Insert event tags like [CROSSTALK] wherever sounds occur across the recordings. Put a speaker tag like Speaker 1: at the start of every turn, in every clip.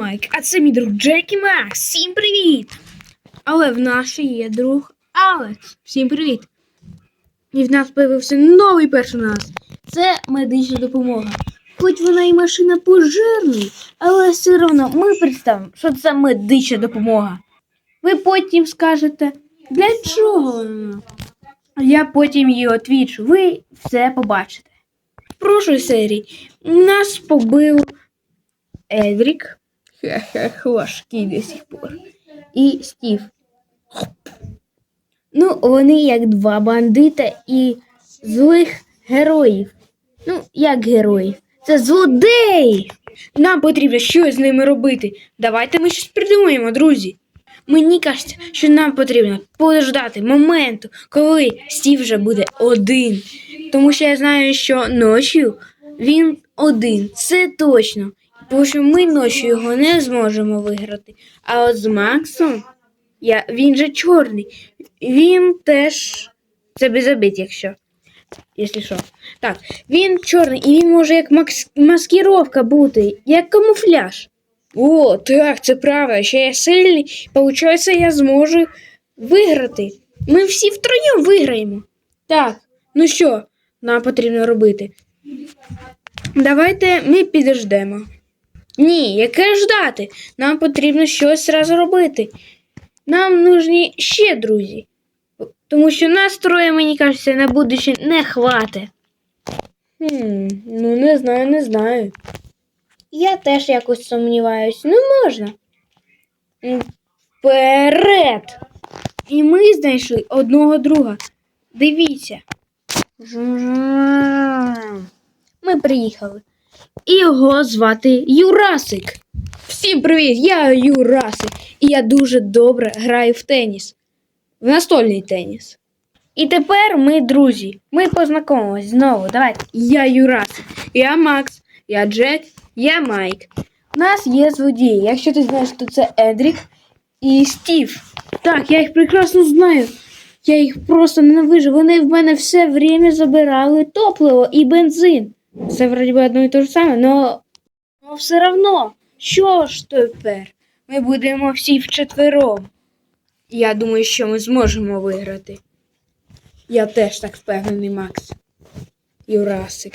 Speaker 1: Майк, а це мій друг Джекі Макс. Всім привіт! Але в нас ще є друг Алекс. Всім привіт! І в нас з'явився новий персонаж. Це медична допомога. Хоч вона і машина пожежний, але все одно ми представимо, що це медична допомога. Ви потім скажете, для чого вона? Я потім її отвічу. Ви все побачите. В прошлій серії нас побив Едрік. Хе-хе, важкий до сих пор. І Стів. Ну, вони як два бандита і злих героїв. Ну, як героїв. Це злодеї. Нам потрібно щось з ними робити. Давайте ми щось придумаємо, друзі. Мені кажеться, що нам потрібно подождати моменту, коли Стів вже буде один. Тому що я знаю, що ночі він один. Це точно. Тому що ми ночі його не зможемо виграти. А от з Максом я, він же чорний. Він теж. Це обід, якщо. Якщо що. Так, він чорний, і він може як макс... маскировка бути, як камуфляж. О, так, це правда. Ще я сильний. Получається, я зможу виграти. Ми всі втроєм виграємо. Так, ну що нам потрібно робити? Давайте ми підождемо. Ні, яке ждати? Нам потрібно щось раз робити. Нам нужні ще друзі. Тому що нас троє, мені кажеться, на будуще не хватить. Хм, ну не знаю, не знаю. Я теж якось сумніваюсь. Ну можна. Вперед! І ми знайшли одного друга. Дивіться. Ми приїхали. І його звати Юрасик. Всім привіт! Я Юрасик. І я дуже добре граю в теніс. В настольний теніс. І тепер ми друзі. Ми познайомимось знову. Давайте. Я Юрасик, я Макс, я Джек, я Майк. У нас є злодії. Якщо ти знаєш, то це Едрік і Стів. Так, я їх прекрасно знаю. Я їх просто ненавижу. Вони в мене все время забирали топливо і бензин. Це вроді би одно і те ж саме, но, но все равно. Що ж тепер? Ми будемо всі вчетвером. Я думаю, що ми зможемо виграти. Я теж так впевнений, Макс. Юрасик.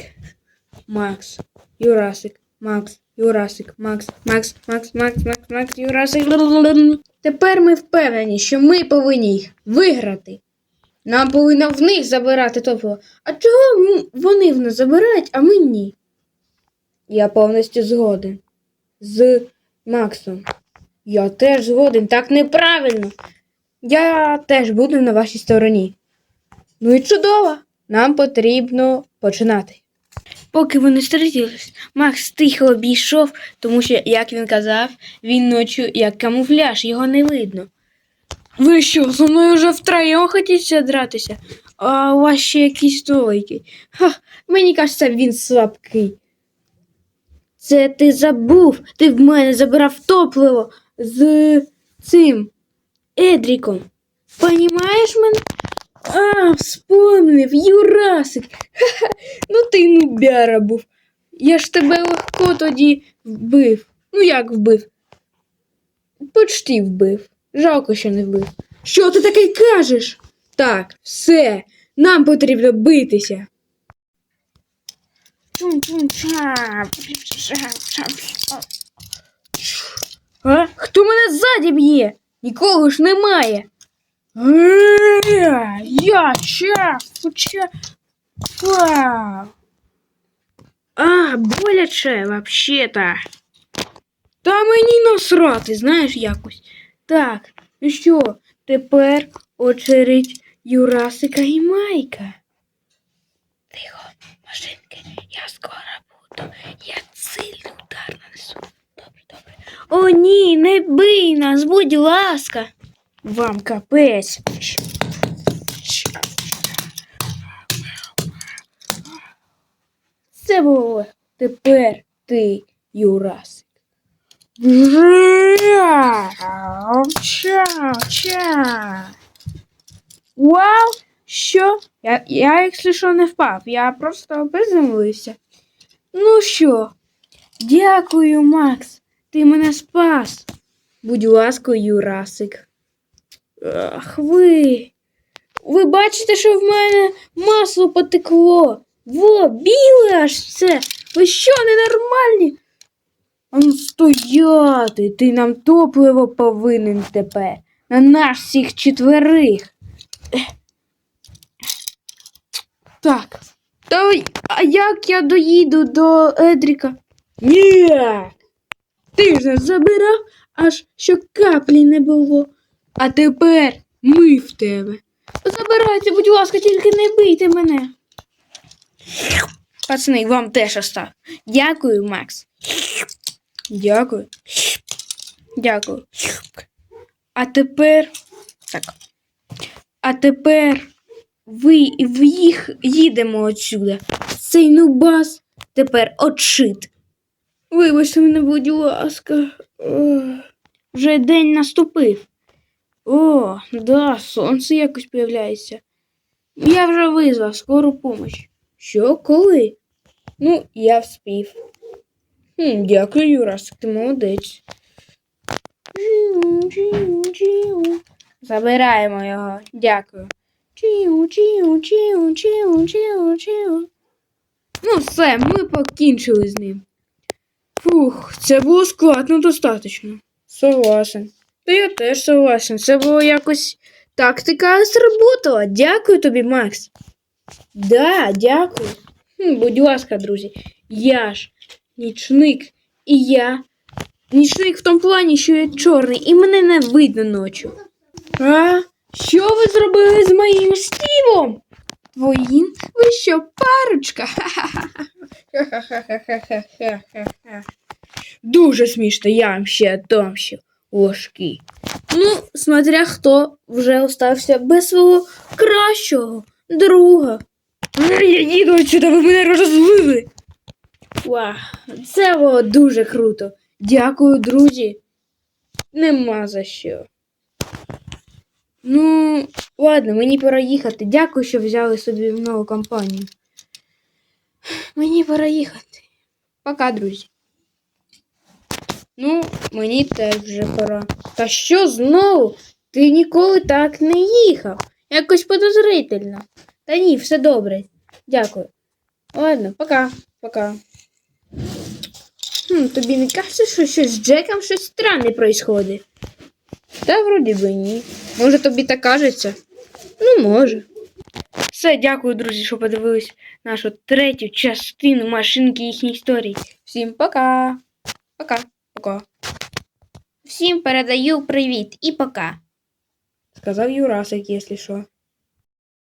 Speaker 1: Макс. Юрасик. Макс. Юрасик. Макс. Макс. Макс. Макс. Макс. Макс. Юрасик. Тепер ми впевнені, що ми повинні їх виграти. Нам повинно в них забирати топливо. А чого вони в нас забирають, а ми ні? Я повністю згоден з Максом. Я теж згоден, так неправильно. Я теж буду на вашій стороні. Ну і чудово! Нам потрібно починати. Поки вони зустрілись, Макс тихо обійшов, тому що, як він казав, він ночі як камуфляж, його не видно. Ви що, зі мною вже втроєм хотіться дратися? А у вас ще якийсь стойкий. Ха, мені кажеться, він слабкий. Це ти забув. Ти в мене забирав топливо з цим Едріком. Понімаєш мене? А, вспомнив, Юрасик. Ха-ха, ну ти нубяра був. Я ж тебе легко тоді вбив. Ну як вбив? Почти вбив. Жалко, що не вбив. Що ти таке кажеш? Так, все, нам потрібно битися. А? Хто мене ззаді б'є? Нікого ж немає. Е, Я ча, ча. А, боляче вообще-то. Та мені насрати, знаєш якось. Так, ну що, тепер очередь Юрасика і Майка. Тихо, машинки, я скоро буду. Я сильний удар нанесу. Добре, добре. О, ні, не бий нас, будь ласка. Вам капець. Це було тепер ти, Юрасик. Вау! Що? Я, я, якщо що, не впав, я просто приземлився. Ну що, дякую, Макс. Ти мене спас. Будь ласка, Юрасик. Ах, ви. Ви бачите, що в мене масло потекло. Во, біле аж це. Ви що, ненормальні? Ну стояти, ти нам топливо повинен тепер. На нас всіх четверих. Так. Та а як я доїду до Едріка? Ніяк. Ти ж нас забирав, аж що каплі не було. А тепер ми в тебе. Забирайте, будь ласка, тільки не бийте мене. Пацани, вам теж остав. Дякую, Макс. Дякую. Дякую. А тепер. Так. А тепер ви в їх їдемо отсюда. Цей нубас тепер отшит. Вибачте мене, будь ласка. Вже день наступив. О, да, сонце якось появляється. Я вже визвав скору помощь. Що, коли? Ну, я вспів. Хм, дякую, Юрас, ти молодець. Забираємо його. Дякую. Чіу, чіу, чіу, чіу, чіу, чіу. Ну, все, ми покінчили з ним. Фух, це було складно достатньо. Согласен. Та я теж согласен. Це було якось тактика сработала. Дякую тобі, Макс. Да, дякую. Хм, будь ласка, друзі. Я ж нічник, і я. Нічник в тому плані, що я чорний, і мене не видно ночі. А? Що ви зробили з моїм стівом? Твоїм? Ви що, парочка? [LAUGHS] Дуже смішно, я вам ще отомщу. Ложки. Ну, смотря хто вже остався без свого кращого друга. [LAUGHS] Я їду отсюда, ви мене розлили. Вау, це було дуже круто. Дякую, друзі. Нема за що. Ну, ладно, мені пора їхати. Дякую, що взяли собі в нову компанію. Мені пора їхати. Пока, друзі. Ну, мені теж вже пора. Та що знову? Ти ніколи так не їхав. Якось подозрительно. Та ні, все добре. Дякую. Ладно, пока, пока. Хм, тобі не кажеться, що щось з Джеком щось странне происходить? Та вроді би ні. Може тобі так кажеться? Ну, може. Все, дякую, друзі, що подивились нашу третю частину машинки їхньої історії. Всім пока. Пока. Пока. Всім передаю привіт і пока. Сказав Юрасик, якщо що.